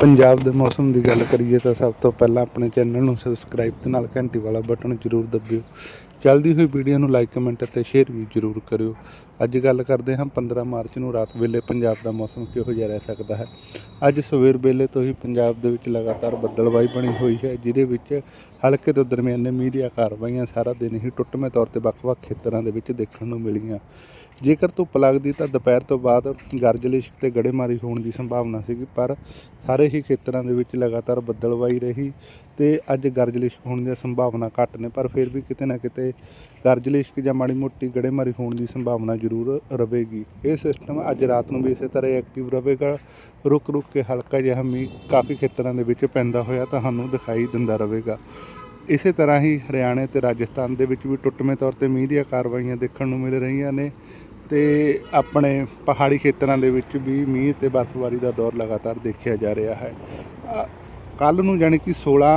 ਪੰਜਾਬ ਦੇ ਮੌਸਮ ਦੀ ਗੱਲ ਕਰੀਏ ਤਾਂ ਸਭ ਤੋਂ ਪਹਿਲਾਂ ਆਪਣੇ ਚੈਨਲ ਨੂੰ ਸਬਸਕ੍ਰਾਈਬ ਤੇ ਨਾਲ ਘੰਟੀ ਵਾਲਾ ਬਟਨ ਜ਼ਰੂਰ ਦਬਿਓ। ਚੱਲਦੀ ਹੋਈ ਵੀਡੀਓ ਨੂੰ ਲਾਈਕ ਕਮੈਂਟ ਅਤੇ ਸ਼ੇਅਰ ਵੀ ਜ਼ਰੂਰ ਕਰਿਓ। ਅੱਜ ਗੱਲ ਕਰਦੇ ਹਾਂ 15 ਮਾਰਚ ਨੂੰ ਰਾਤ ਵੇਲੇ ਪੰਜਾਬ ਦਾ ਮੌਸਮ ਕਿਹੋ ਜਿਹਾ ਰਹਿ ਸਕਦਾ ਹੈ। ਅੱਜ ਸਵੇਰ ਵੇਲੇ ਤੋਂ ਹੀ ਪੰਜਾਬ ਦੇ ਵਿੱਚ ਲਗਾਤਾਰ ਬੱਦਲਬਾਈ ਬਣੀ ਹੋਈ ਹੈ, ਜਿਹਦੇ ਵਿੱਚ ਹਲਕੇ ਤੋਂ ਦਰਮਿਆਨੇ ਮੀਂਹ ਦੀਆਂ ਕਾਰਵਾਈਆਂ ਸਾਰਾ ਦਿਨ ਹੀ ਟੁੱਟਵੇਂ ਤੌਰ ਤੇ ਵੱਖ-ਵੱਖ ਖੇਤਰਾਂ ਦੇ ਵਿੱਚ ਦੇਖਣ ਨੂੰ ਮਿਲੀਆਂ। ਜੇਕਰ ਧੁੱਪ ਲੱਗਦੀ ਤਾਂ ਦੁਪਹਿਰ ਤੋਂ ਬਾਅਦ ਗਰਜ ਲਿਸ਼ਕ ਤੇ ਗੜੇਮਾਰੀ ਹੋਣ ਦੀ ਸੰਭਾਵਨਾ ਸੀਗੀ, ਪਰ ਸਾਰੇ ਹੀ ਖੇਤਰਾਂ ਦੇ ਵਿੱਚ ਲਗਾਤਾਰ ਬੱਦਲਬਾਈ ਰਹੀ ਤੇ ਅੱਜ ਗਰਜ ਲਿਸ਼ਕ ਹੋਣ ਦੀ ਸੰਭਾਵਨਾ ਘੱਟ ਨੇ, ਪਰ ਫਿਰ ਵੀ ਕਿਤੇ ਨਾ ਕਿਤੇ ਗਰਜ ਲਿਸ਼ਕ ਜਾਂ ਮਾੜੀ ਮੋਟੀ ਗੜੇਮਾਰੀ ਹੋਣ ਦੀ ਸੰਭਾਵਨਾ ਜ਼ਰੂਰ ਰਹੇਗੀ। ਇਹ ਸਿਸਟਮ ਅੱਜ ਰਾਤ ਨੂੰ ਵੀ ਇਸੇ ਤਰ੍ਹਾਂ ਐਕਟਿਵ ਰਹੇਗਾ। ਰੁਕ ਰੁਕ ਕੇ ਹਲਕਾ ਜਿਹਾ ਮੀਂਹ ਕਾਫੀ ਖੇਤਰਾਂ ਦੇ ਵਿੱਚ ਪੈਂਦਾ ਹੋਇਆ ਤੁਹਾਨੂੰ ਦਿਖਾਈ ਦਿੰਦਾ ਰਹੇਗਾ। ਇਸੇ ਤਰ੍ਹਾਂ ਹੀ ਹਰਿਆਣੇ ਤੇ ਰਾਜਸਥਾਨ ਦੇ ਵਿੱਚ ਵੀ ਟੁੱਟਵੇਂ ਤੌਰ ਤੇ ਮੀਂਹ ਦੀਆਂ ਕਾਰਵਾਈਆਂ ਦੇਖਣ ਨੂੰ ਮਿਲ ਰਹੀਆਂ ਨੇ ਤੇ ਆਪਣੇ ਪਹਾੜੀ ਖੇਤਰਾਂ ਦੇ ਵਿੱਚ ਵੀ ਮੀਂਹ ਤੇ ਬਰਫ਼ਬਾਰੀ ਦਾ ਦੌਰ ਲਗਾਤਾਰ ਦੇਖਿਆ ਜਾ ਰਿਹਾ ਹੈ। ਕੱਲ ਨੂੰ ਜਾਣੀ ਕਿ 16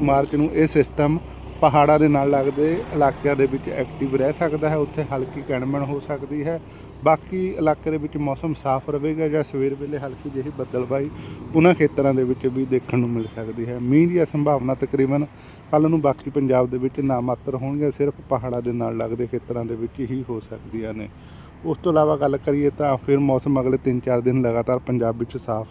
ਮਾਰਚ ਨੂੰ ਇਹ ਸਿਸਟਮ ਪਹਾੜਾਂ ਦੇ ਨਾਲ ਲੱਗਦੇ ਇਲਾਕਿਆਂ ਦੇ ਵਿੱਚ ਐਕਟਿਵ ਰਹਿ ਸਕਦਾ ਹੈ, ਉੱਥੇ ਹਲਕੀ ਕਣਮਣ ਹੋ ਸਕਦੀ ਹੈ। ਬਾਕੀ ਇਲਾਕੇ ਦੇ ਵਿੱਚ ਮੌਸਮ ਸਾਫ਼ ਰਹੇਗਾ ਜਾਂ ਸਵੇਰ ਵੇਲੇ ਹਲਕੀ ਜਿਹੀ ਬੱਦਲਬਾਈ ਉਹਨਾਂ ਖੇਤਰਾਂ ਦੇ ਵਿੱਚ ਵੀ ਦੇਖਣ ਨੂੰ ਮਿਲ ਸਕਦੀ ਹੈ। ਮੀਂਹ ਦੀ ਸੰਭਾਵਨਾ ਤਕਰੀਬਨ ਕੱਲ ਨੂੰ ਬਾਕੀ ਪੰਜਾਬ ਦੇ ਵਿੱਚ ਨਾ ਮਾਤਰ ਹੋਣਗੀਆਂ, ਸਿਰਫ ਪਹਾੜਾਂ ਦੇ ਨਾਲ ਲੱਗਦੇ ਖੇਤਰਾਂ ਦੇ ਵਿੱਚ ਹੀ ਹੋ ਸਕਦੀਆਂ ਨੇ। ਉਸ ਤੋਂ ਇਲਾਵਾ ਗੱਲ ਕਰੀਏ ਤਾਂ ਫਿਰ ਮੌਸਮ ਅਗਲੇ 3-4 ਦਿਨ ਲਗਾਤਾਰ ਪੰਜਾਬ ਵਿੱਚ ਸਾਫ਼